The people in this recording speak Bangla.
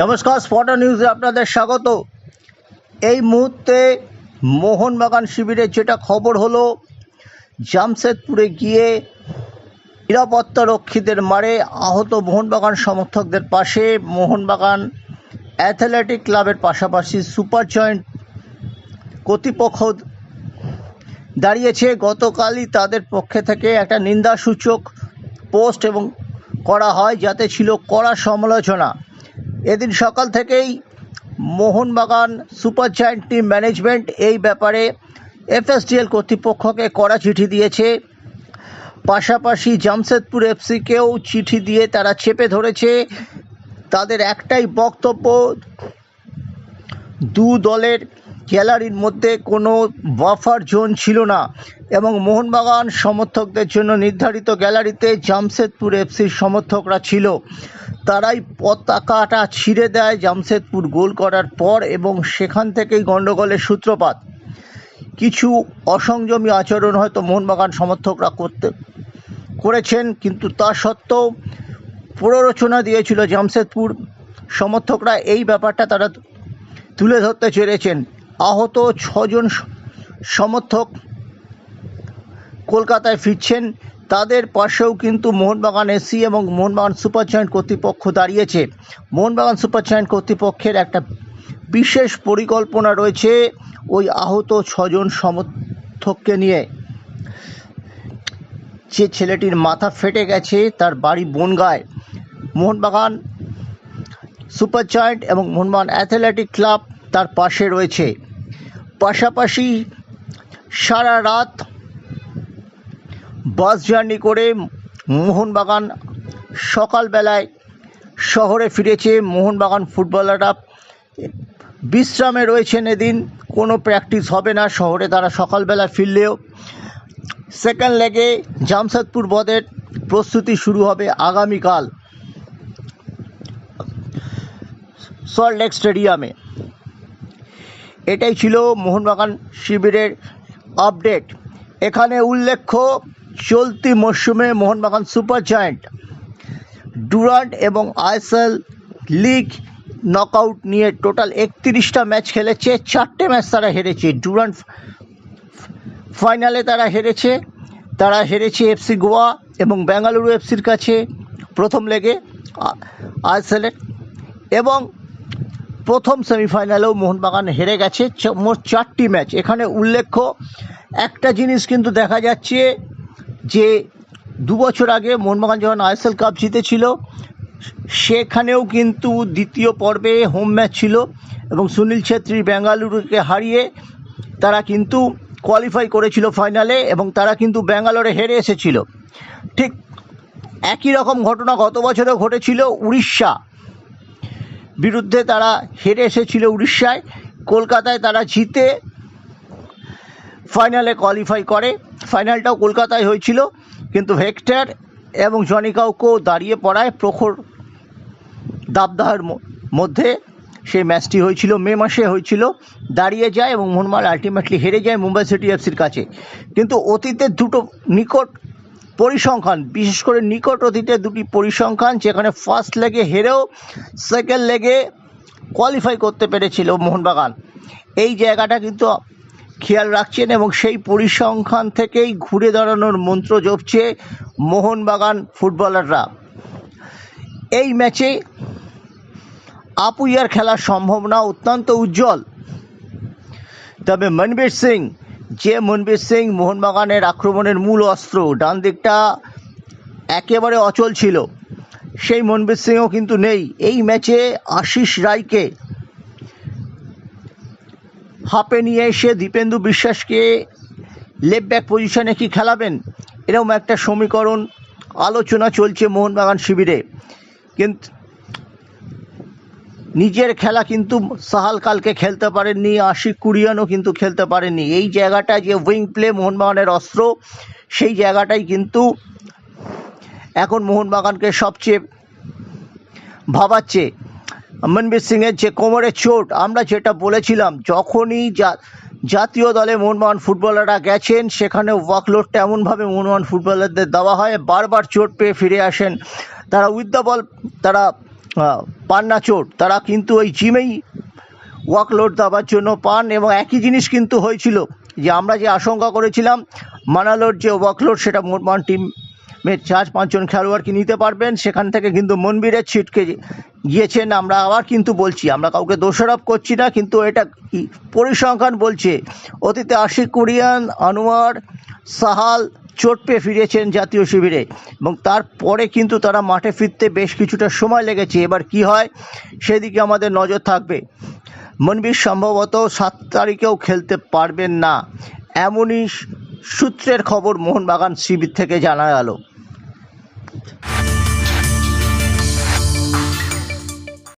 নমস্কার স্পটার নিউজে আপনাদের স্বাগত। এই মুহূর্তে মোহনবাগান শিবিরের যেটা খবর হলো, জামশেদপুরে গিয়ে নিরাপত্তা রক্ষীদের মারে আহত মোহনবাগান সমর্থকদের পাশে। মোহনবাগান অ্যাথলেটিক ক্লাবের পাশাপাশি সুপার জয়েন্ট কর্তৃপক্ষ দাঁড়িয়েছে। গতকালই তাদের পক্ষে থেকে একটা নিন্দাসূচক পোস্ট এবং করা হয়, যাতে ছিল কড়া সমালোচনা। এদিন সকাল থেকেই Mohun Bagan super giant team management এই ব্যাপারে এফএসডিএল কর্তৃপক্ষকে কড়া চিঠি দিয়েছে। পাশাপাশি জামশেদপুর এফসিকেও চিঠি দিয়ে তারা চেপে ধরেছে। তাদের একটাই বক্তব্য, দু দলের গ্যালারির মধ্যে কোনো বাফার জোন ছিল না এবং মোহনবাগান সমর্থকদের জন্য নির্ধারিত গ্যালারিতে জামশেদপুর এফসির সমর্থকরা ছিল। তারাই পতাকাটা ছিঁড়ে দেয় জামশেদপুর গোল করার পর এবং সেখান থেকেই গণ্ডগোলের সূত্রপাত। কিছু অসংযমী আচরণ হয়তো মোহনবাগান সমর্থকরা করতে, করেছেন, কিন্তু তা সত্ত্বেও প্ররোচনা দিয়েছিল জামশেদপুর। সমর্থকরা এই ব্যাপারটা তারা তুলে ধরতে চেয়েছেন। আহত ছজন সমর্থক কলকাতায় ফিরছেন। তাদের পাশেও কিন্তু মোহনবাগান এসি এবং মোহনবাগান সুপার জয়েন্ট কর্তৃপক্ষ দাঁড়িয়েছে। মোহনবাগান সুপার জয়েন্ট কর্তৃপক্ষের একটা বিশেষ পরিকল্পনা রয়েছে ওই আহত ছজন সমর্থককে নিয়ে। যে ছেলেটির মাথা ফেটে গেছে, তার বাড়ি বনগায়। মোহনবাগান সুপার জয়েন্ট এবং মোহনবাগান অ্যাথলেটিক ক্লাব তার পাশে রয়েছে। পাশাপাশি সারা রাত বাস জার্নি করে মোহনবাগান সকালবেলায় শহরে ফিরেছে মোহনবাগান ফুটবলাররা। বিশ্রামে রয়েছেন এদিন, কোনো প্র্যাকটিস হবে না শহরে, তারা সকালবেলা ফিরলেও। সেকেন্ড লেগে জামশেদপুর বদের প্রস্তুতি শুরু হবে আগামীকাল সল্ট লেক স্টেডিয়ামে। এটাই ছিল মোহনবাগান শিবিরের আপডেট। এখানে উল্লেখ্য চলতি মরশুমে মোহনবাগান সুপার জায়ান্ট ডুরান্ট এবং আইএসএল লিগ নকআউট নিয়ে টোটাল একত্রিশটা ম্যাচ খেলেছে। চারটে ম্যাচ তারা হেরেছে। ডুরান্ট ফাইনালে তারা হেরেছে। তারা হেরেছে এফসি গোয়া এবং বেঙ্গালুরু এফসির কাছে প্রথম লেগে আইএসএলের এবং প্রথম সেমিফাইনালেও মোহনবাগান হেরে গেছে। মোট চারটি ম্যাচ। এখানে উল্লেখ্য একটা জিনিস কিন্তু দেখা যাচ্ছে যে দু বছর আগে মোহনবাগান যখন আইএসএল কাপ জিতেছিল, সেখানেও কিন্তু দ্বিতীয় পর্বে হোম ম্যাচ ছিল এবং সুনীল ছেত্রী বেঙ্গালুরুকে হারিয়ে তারা কিন্তু কোয়ালিফাই করেছিল ফাইনালে এবং তারা কিন্তু ব্যাঙ্গালোরে হেরে এসেছিল। ঠিক একই রকম ঘটনা গত বছরেও ঘটেছিল উড়িষ্যা। বিরুদ্ধে তারা হেরে এসেছিল উড়িষ্যায়, কলকাতায় তারা জিতে ফাইনালে কোয়ালিফাই করে। ফাইনালটাও কলকাতায় হয়েছিল, কিন্তু ভেক্টর এবং জনিকাউকেও দাঁড়িয়ে পড়ায় প্রখর দাবদাহের মধ্যে সেই ম্যাচটি হয়েছিল, মে মাসে হয়েছিল, দাঁড়িয়ে যায় এবং মোহনবাগান আলটিমেটলি হেরে যায় মুম্বাই সিটি এফসির কাছে। কিন্তু অতীতের দুটো নিকট পরিসংখ্যান, বিশেষ করে নিকট অতীতের দুটি পরিসংখ্যান, যেখানে ফার্স্ট লেগে হেরেও সেকেন্ড লেগে কোয়ালিফাই করতে পেরেছিল মোহনবাগান। এই জায়গাটা কিন্তু খেয়াল রাখছেন এবং সেই পরিসংখ্যান থেকেই ঘুরে দাঁড়ানোর মন্ত্র জপছে মোহনবাগান ফুটবলাররা। এই ম্যাচে আপুইয়ার খেলার সম্ভাবনা অত্যন্ত উজ্জ্বল। তবে মনবীর সিং, যে মনবীর সিং মোহনবাগানের আক্রমণের মূল অস্ত্র, ডান দিকটা একেবারে অচল ছিল। সেই মনবীর সিংও কিন্তু নেই। এই ম্যাচে আশিস রায়কে হাপে নিয়ে এসে দীপেন্দু বিশ্বাসকে লেফট ব্যাক পজিশনে কি খেলাবেন? এরকম একটা সমীকরণ আলোচনা চলছে মোহনবাগান শিবিরে। কিন্তু নিজের খেলা কিন্তু সাহাল কালকে খেলতে পারেননি, আশিক কুরিয়ানও কিন্তু খেলতে পারেননি। এই জায়গাটা যে উইং প্লে মোহনবাগানের অস্ত্র, সেই জায়গাটাই কিন্তু এখন মোহনবাগানকে সবচেয়ে ভাবাচ্ছে। মনবীর সিংয়ের যে কোমরের চোট, আমরা যেটা বলেছিলাম, যখনই যা, জাতীয় দলে মোহনবাগান ফুটবলাররা গেছেন, সেখানে ওয়ার্কলোডটা এমনভাবে মোহনবাগান ফুটবলারদের দেওয়া হয়, বারবার চোট পেয়ে ফিরে আসেন। তারা উইথ দ্য বল তারা পান না চোট, তারা কিন্তু ওই জিমেই ওয়ার্কলোড দেওয়ার জন্য পান এবং একই জিনিস কিন্তু হয়েছিল, যে আমরা যে আশঙ্কা করেছিলাম, মানালোর যে ওয়ার্কলোড সেটা মোটমান টিমের চার পাঁচজন খেলোয়াড়কে নিতে পারবেন। সেখান থেকে কিন্তু মনবীরের ছিটকে গিয়েছেন। আমরা আবার কিন্তু বলছি, আমরা কাউকে দোষারোপ করছি না, কিন্তু এটা পরিসংখ্যান বলছে। অতীতে আশিক কুরিয়ান, আনোয়ার সাহাল চোট পেয়ে ফিরেছেন জাতীয় শিবিরে এবং তারপরে কিন্তু তারা মাঠে ফিরতে বেশ কিছুটা সময় লেগেছে। এবার কি হয়, সেদিকে আমাদের নজর থাকবে। মনবীর সম্ভবত সাত তারিখেও খেলতে পারবেন না, এমনই সূত্রের খবর মোহনবাগান শিবির থেকে জানা গেল। month.